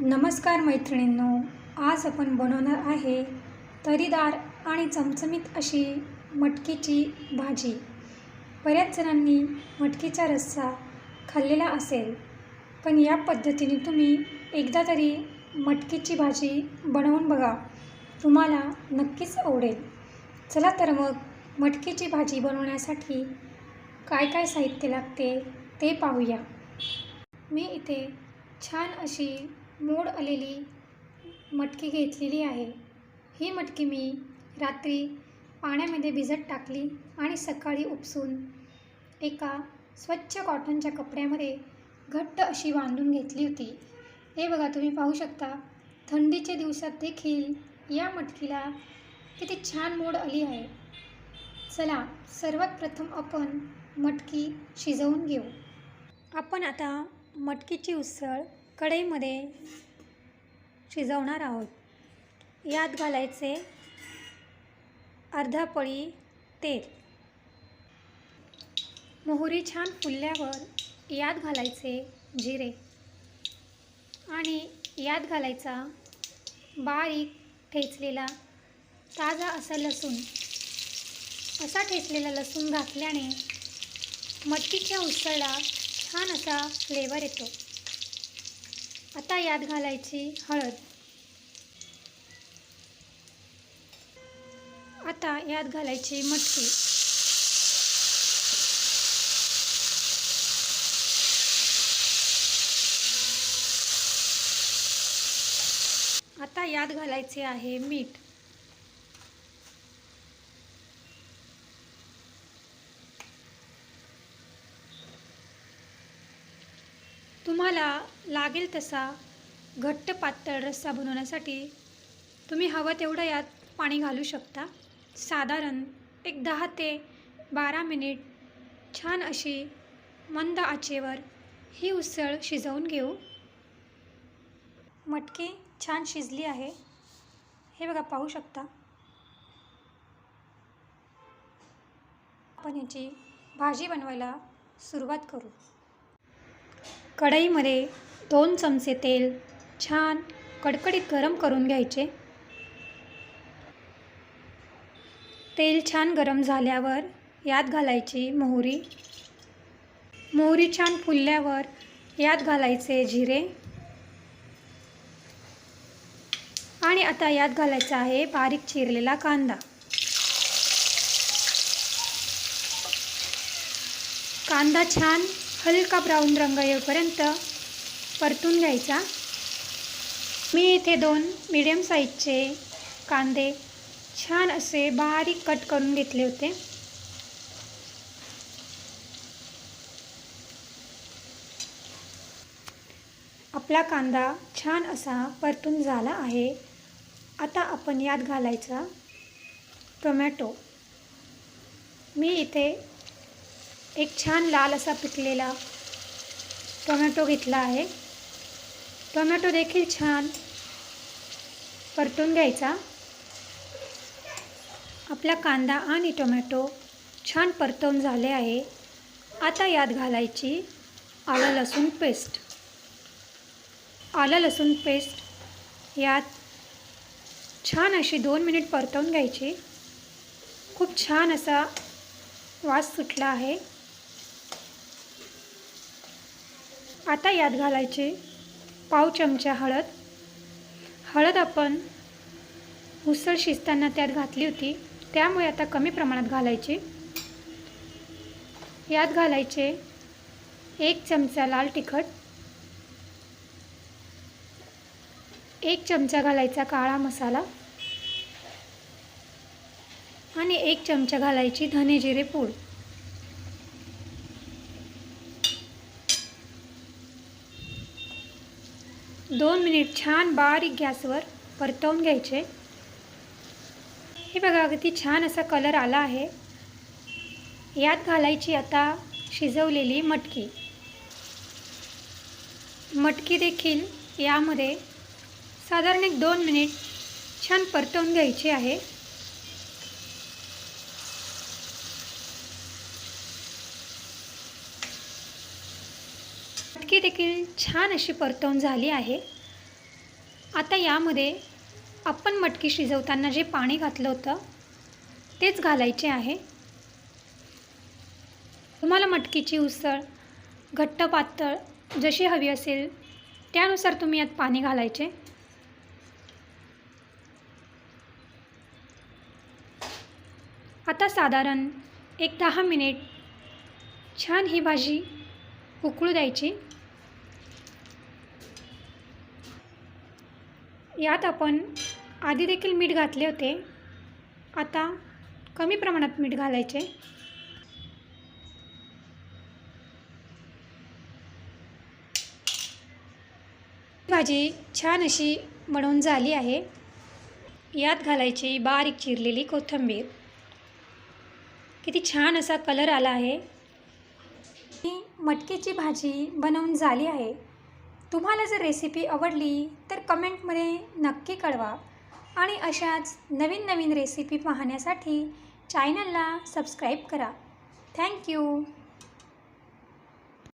नमस्कार मैत्रिणींनो आज आपण बनवणार आहे तरीदार आणि चमचमीत अशी मटकीची भाजी. बऱ्याच जणांनी मटकीचा रस्सा खाल्लेला असेल पण या पद्धतीने तुम्ही एकदा तरी मटकीची भाजी बनवून बघा. तुम्हाला नक्कीच आवडेल. चला तर मग मटकीची भाजी बनवण्यासाठी काय काय साहित्य लागते ते पाहूया. मी इथे छान अशी मोड आलेली मटकी घेतलेली आहे. ही मटकी मी रात्री पाण्यामध्ये भिजत टाकली आणि सकाळी उपसून एका स्वच्छ कॉटनच्या कपड्यामध्ये घट्ट अशी बांधून घेतली होती. हे बघा तुम्ही पाहू शकता थंडीच्या दिवसात देखील या मटकीला किती छान मोड आली आहे. चला सर्वात प्रथम आपण मटकी शिजवून घेऊ. आपण आता मटकीची उसळ कढईमध्ये शिजवणार आहोत. यात घालायचे अर्धा पळी तेल. मोहरी छान फुलल्यावर यात घालायचे जिरे. आणि यात घालायचा बारीक ठेचलेला ताजा असा लसूण. असा ठेचलेला लसूण घातल्याने मटकीच्या उसळला छान असा फ्लेवर येतो. आता यात घालायची हळद. आता यात घालायची मटकी. आता यात घालायचे आहे मीठ. तुम्हाला लागेल तसा घट्ट पातळ रस्सा बनवण्यासाठी तुम्ही हवं तेवढं यात पाणी घालू शकता. साधारण एक दहा ते बारा मिनिट छान अशी मंद आचेवर ही उसळ शिजवून घेऊ. मटकी छान शिजली आहे. हे बघा पाहू शकता. आपण याची भाजी बनवायला सुरुवात करू. कढईमध्ये दोन चमचे तेल छान कडकडीत गरम करून घ्यायचे. तेल छान गरम झाल्यावर यात घालायची मोहरी. मोहरी छान फुलल्यावर यात घालायचे जिरे. आणि आता यात घालायचा आहे बारीक चिरलेला कांदा. कांदा छान हलका ब्राऊन रंग येईपर्यंत परतून घ्यायचा. मी इथे दोन मीडियम साईजचे कांदे छान असे बारीक कट करून घेतले होते. आपला कांदा छान असा परतून झाला आहे. आता आपण यात घालायचा टोमॅटो. मी इथे एक छान लाल असा पिकलेला टोमॅटो घेतला आहे. टोमॅटो देखील छान परतून घ्यायचा. आपला कांदा आणि टोमॅटो छान परतवून झाले आहे. आता यात घालायची आलं लसूण पेस्ट. आलं लसूण पेस्ट यात छान अशी दोन मिनिट परतवून घ्यायची. खूप छान असा वास सुटला आहे. आता यात घालायचे पाव चमचा हळद. हळद आपण उसळ शिजताना त्यात घातली होती त्यामुळे आता कमी प्रमाणात घालायची. यात घालायचे एक चमचा लाल तिखट एक चमचा घालायचा काळा मसाला आणि एक चमचा घालायची धने जिरे पूड. दोन मिनिट छान बारीक गॅसवर परतवून घ्यायचे. हे बघा अगदी छान असा कलर आला आहे. यात घालायची आता शिजवलेली मटकी. मटकी देखील यामध्ये साधारण एक दोन मिनिट छान परतवून घ्यायची आहे. मटकी देखील छान अशी परतवून झाली आहे. आता यामध्ये आपण मटकी शिजवताना जे पाणी घातलं होतं तेच घालायचे आहे. तुम्हाला मटकीची उसळ घट्ट पातळ जशी हवी असेल त्यानुसार तुम्ही यात पाणी घालायचे. आता साधारण एक दहा मिनिट छान ही भाजी उकळू द्यायची. यात आपण आधी देखील मीठ घातले होते. आता कमी प्रमाणात मीठ घालायचे. भाजी छान अशी बनवून झाली आहे. यात घालायची बारीक चिरलेली कोथिंबीर. किती छान असा कलर आला आहे. ही मटकीची भाजी बनवून झाली आहे. तुम्हाला जर रेसिपी आवडली तर कमेंटमध्ये नक्की कळवा. आणि अशाच नवीन नवीन रेसिपी पाहण्यासाठी चॅनलला सबस्क्राईब करा. थँक्यू